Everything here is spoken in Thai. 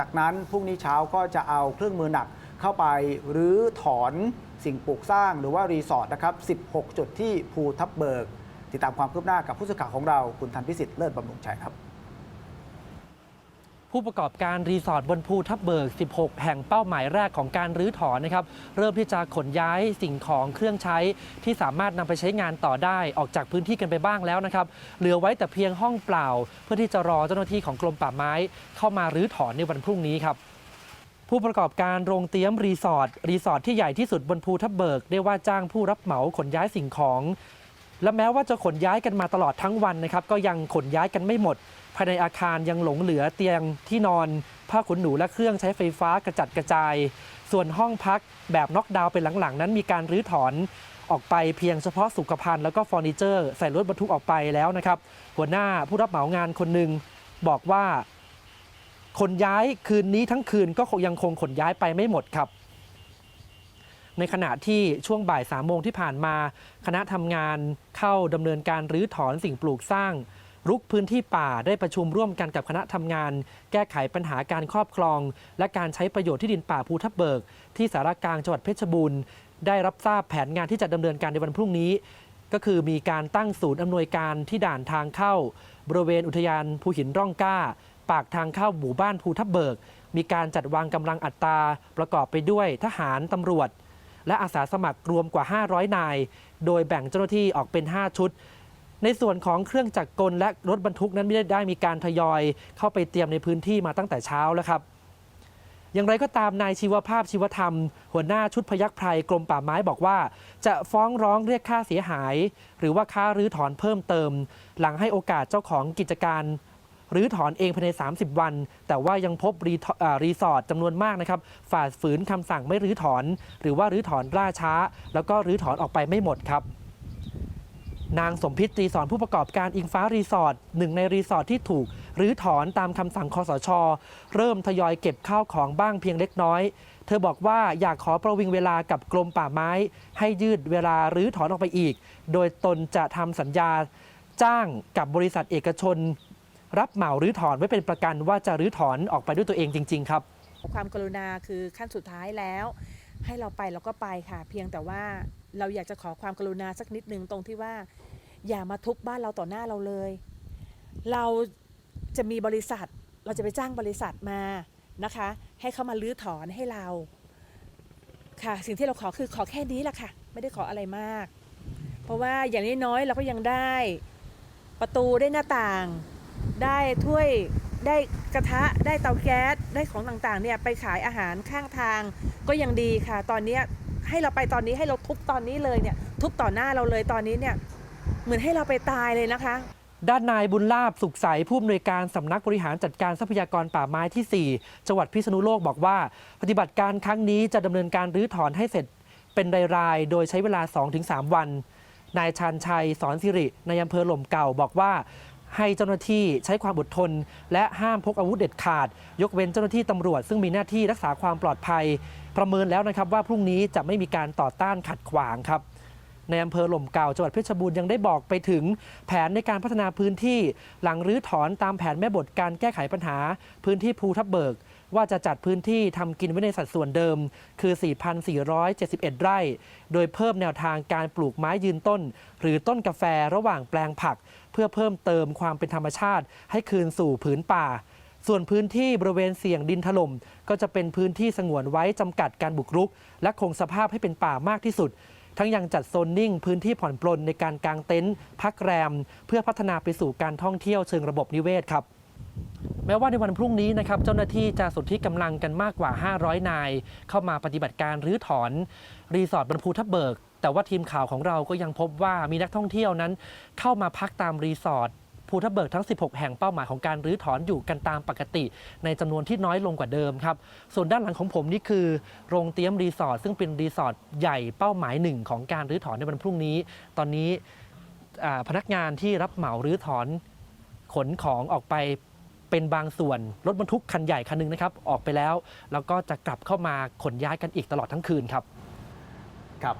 จากนั้นพรุ่งนี้เช้าก็จะเอาเครื่องมือหนักเข้าไปรื้อถอนสิ่งปลูกสร้างหรือว่ารีสอร์ทนะครับ 16 จุดที่ภูทับเบิก ติดตามความคืบหน้ากับผู้สื่อข่าวของเรา คุณธันพิสิทธิ์เลิศบำรุงชัยครับ ผู้ประกอบการรีสอร์ทบนภูทับเบิก 16 แห่งเป้าหมายแรกของการรื้อถอนนะครับ เริ่มที่จะขนย้ายสิ่งของเครื่องใช้ที่สามารถนำไปใช้งานต่อได้ออกจากพื้นที่กันไปบ้างแล้วนะครับ เหลือไว้แต่เพียงห้องเปล่า เพื่อที่จะรอเจ้าหน้าที่ของกรมป่าไม้ เข้ามารื้อถอนในวันพรุ่งนี้ครับผู้ประกอบการโรงเตี้ยมรีสอร์ทรีสอร์ทที่ใหญ่ที่สุดบนภูทับเบิก ได้ว่าจ้างผู้รับเหมาขนย้ายสิ่งของ และแม้ว่าจะขนย้ายกันมาตลอดทั้งวันนะครับ ก็ยังขนย้ายกันไม่หมด ภายในอาคารยังหลงเหลือเตียงที่นอน ผ้าขนหนูและเครื่องใช้ไฟฟ้ากระจัดกระจาย ส่วนห้องพักแบบน็อกดาวน์เป็นหลังๆ นั้นมีการรื้อถอนออกไปเพียงเฉพาะสุขภัณฑ์แล้วก็เฟอร์นิเจอร์ใส่รถบรรทุกออกไปแล้วนะครับ หัวหน้าผู้รับเหมางานคนหนึ่งบอกว่าขนย้ายคืนนี้ทั้งคืนก็ยังคงขนย้ายไปไม่หมดครับ ในขณะที่ช่วงบ่ายสามโมงที่ผ่านมา คณะทำงานเข้าดำเนินการรื้อถอนสิ่งปลูกสร้าง รุกพื้นที่ป่าได้ประชุมร่วมกันกับคณะทำงาน แก้ไขปัญหาการครอบครอง และการใช้ประโยชน์ที่ดินป่าภูทับเบิก ที่สารกลางจังหวัดเพชรบูรณ์ได้รับทราบแผนงานที่จะดำเนินการในวันพรุ่งนี้ ก็คือมีการตั้งศูนย์อำนวยการที่ด่านทางเข้า บริเวณอุทยานภูหินร่องกล้า ปากทางเข้าหมู่บ้านภูทับเบิก มีการจัดวางกำลังอัตราประกอบไปด้วยทหารตำรวจ และอาสาสมัครรวมกว่า 500 นาย โดยแบ่งเจ้าหน้าที่ออกเป็น 5 ชุด ในส่วนของเครื่องจักรกลและรถบรรทุกนั้นไม่ได้ได้มีการทยอยเข้าไปเตรียมในพื้นที่มาตั้งแต่เช้าแล้วครับ อย่างไรก็ตามนายชีวภาพชีวธรรม หัวหน้าชุดพยัคฆ์ไพรกรมป่าไม้บอกว่า จะฟ้องร้องเรียกค่าเสียหาย หรือว่าค่ารื้อถอนเพิ่มเติม หลังให้โอกาสเจ้าของกิจการรื้อถอนเองภายใน 30 วัน แต่ว่ายังพบรีรีสอร์ทจำนวนมากนะครับฝ่าฝืนคำสั่งไม่รื้อถอน หรือว่ารื้อถอนล่าช้า แล้วก็รื้อถอนออกไปไม่หมดครับ นางสมพิษตรีสอนผู้ประกอบการอิงฟ้ารีสอร์ทหนึ่งในรีสอร์ทที่ถูกรื้อถอนตามคำสั่งคอสช เริ่มทยอยเก็บข้าวของบ้างเพียงเล็กน้อย เธอบอกว่าอยากขอประวิงเวลากับกรมป่าไม้ ให้ยืดเวลารื้อถอนออกไปอีก โดยตนจะทำสัญญาจ้างกับบริษัทเอกชน รับเหมารื้อถอนไว้เป็นประกันว่าจะรื้อถอนออกไปด้วยตัวเองจริง ๆ ครับ ความกรุณาคือขั้นสุดท้ายแล้ว ให้เราไปเราก็ไปค่ะ เพียงแต่ว่าเราอยากจะขอความกรุณาสักนิดนึงตรงที่ว่า อย่ามาทุบบ้านเราต่อหน้าเราเลย เราจะมีบริษัท เราจะไปจ้างบริษัทมานะคะ ให้เขามาลื้อถอนให้เราค่ะ สิ่งที่เราขอคือขอแค่นี้แหละค่ะ ไม่ได้ขออะไรมาก เพราะว่าอย่างน้อยๆเราก็ยังได้ประตูได้หน้าต่าง ได้ถ้วย ได้กระทะได้เตาแก๊สได้ของต่างๆเนี่ยไปขายอาหารข้างทางก็ยังดีค่ะ ตอนนี้ให้เราไปตอนนี้ให้เราทุบตอนนี้เลยเนี่ยทุบต่อหน้าเราเลยตอนนี้เนี่ยเหมือนให้เราไปตายเลยนะคะ ด้านนายบุญลาบสุขใสผู้อำนวยการสำนักบริหารจัดการทรัพยากรป่าไม้ที่ 4 จังหวัดพิษณุโลกบอกว่า ปฏิบัติการครั้งนี้จะดำเนินการรื้อถอนให้เสร็จเป็นรายๆโดยใช้เวลา 2-3 วันนายชาญชัยสอนสิริในอำเภอหล่มเก่าบอกว่า ให้เจ้าหน้าที่ใช้ความอดทน และห้ามพกอาวุธเด็ดขาด ยกเว้นเจ้าหน้าที่ตำรวจ ซึ่งมีหน้าที่รักษาความปลอดภัย ประเมินแล้วนะครับว่าพรุ่งนี้จะไม่มีการต่อต้านขัดขวางครับในอำเภอหล่มเก่าจังหวัดเพชรบูรณ์ยังได้บอกไปถึงแผนในการพัฒนาพื้นที่ หลังรื้อถอนตามแผนแม่บทการแก้ไขปัญหา พื้นที่ภูทับเบิก ว่าจะจัดพื้นที่ทำกินไว้ในสัดส่วนเดิม คือ 4,471 ไร่ โดยเพิ่มแนวทางการปลูกไม้ยืนต้น หรือต้นกาแฟระหว่างแปลงผัก เพื่อเพิ่มเติมความเป็นธรรมชาติ ให้คืนสู่ผืนป่าส่วนพื้นที่บริเวณเสี่ยงดินถล่มก็จะเป็นพื้นที่สงวนไว้จำกัดการบุกรุก และคงสภาพให้เป็นป่ามากที่สุด ทั้งยังจัดโซนนิ่ง พื้นที่ผ่อนปลนในการกางเต็นท์พักแรม เพื่อพัฒนาไปสู่การท่องเที่ยวเชิงระบบนิเวศครับ แม้ว่าในวันพรุ่งนี้นะครับเจ้าหน้าที่จะสนที่กำลังกันมากกว่า 500 นาย เข้ามาปฏิบัติการรื้อถอน รีสอร์ทบนภูทับเบิก แต่ว่าทีมข่าวของเราก็ยังพบว่ามีนักท่องเที่ยวนั้น เข้ามาพักตามรีสอร์ทภูทับเบิกทั้ง 16 แห่งเป้าหมายของการรื้อถอนอยู่กันตามปกติ ในจำนวนที่น้อยลงกว่าเดิมครับ ส่วนด้านหลังของผมนี่คือ โรงเตี้ยมรีสอร์ทซึ่งเป็นรีสอร์ทใหญ่เป้าหมายหนึ่งของการรื้อถอนในวันพรุ่งนี้ ตอนนี้พนักงานที่รับเหมารื้อถอนขนของออกไป เป็นบางส่วนรถบรรทุกคันใหญ่คันหนึงนะครับออกไปแล้ว แล้วก็จะกลับเข้ามาขนย้ายกันอีกตลอดทั้งคืนครับครับ